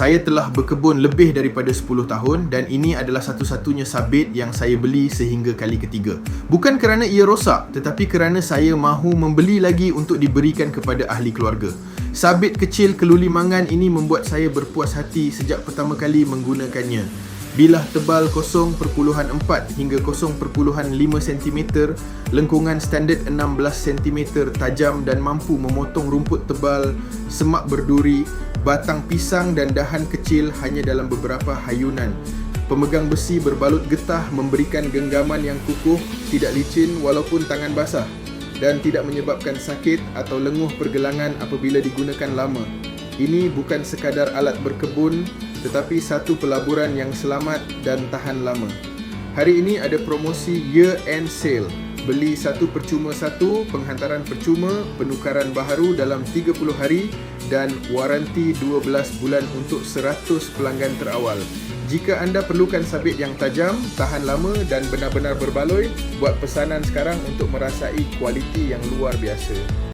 Saya telah berkebun lebih daripada 10 tahun dan ini adalah satu-satunya sabit yang saya beli sehingga kali ketiga. Bukan kerana ia rosak tetapi kerana saya mahu membeli lagi untuk diberikan kepada ahli keluarga. Sabit kecil keluli mangan ini membuat saya berpuas hati sejak pertama kali menggunakannya. Bilah tebal 0.4 hingga 0.5 cm, lengkungan standard 16 cm, tajam dan mampu memotong rumput tebal, semak berduri, batang pisang dan dahan kecil hanya dalam beberapa hayunan. Pemegang besi berbalut getah memberikan genggaman yang kukuh, tidak licin walaupun tangan basah dan tidak menyebabkan sakit atau lenguh pergelangan apabila digunakan lama. Ini bukan sekadar alat berkebun tetapi satu pelaburan yang selamat dan tahan lama. Hari ini ada promosi year end sale. Beli satu percuma satu, penghantaran percuma, penukaran baharu dalam 30 hari dan waranti 12 bulan untuk 100 pelanggan terawal. Jika anda perlukan sabit yang tajam, tahan lama dan benar-benar berbaloi, buat pesanan sekarang untuk merasai kualiti yang luar biasa.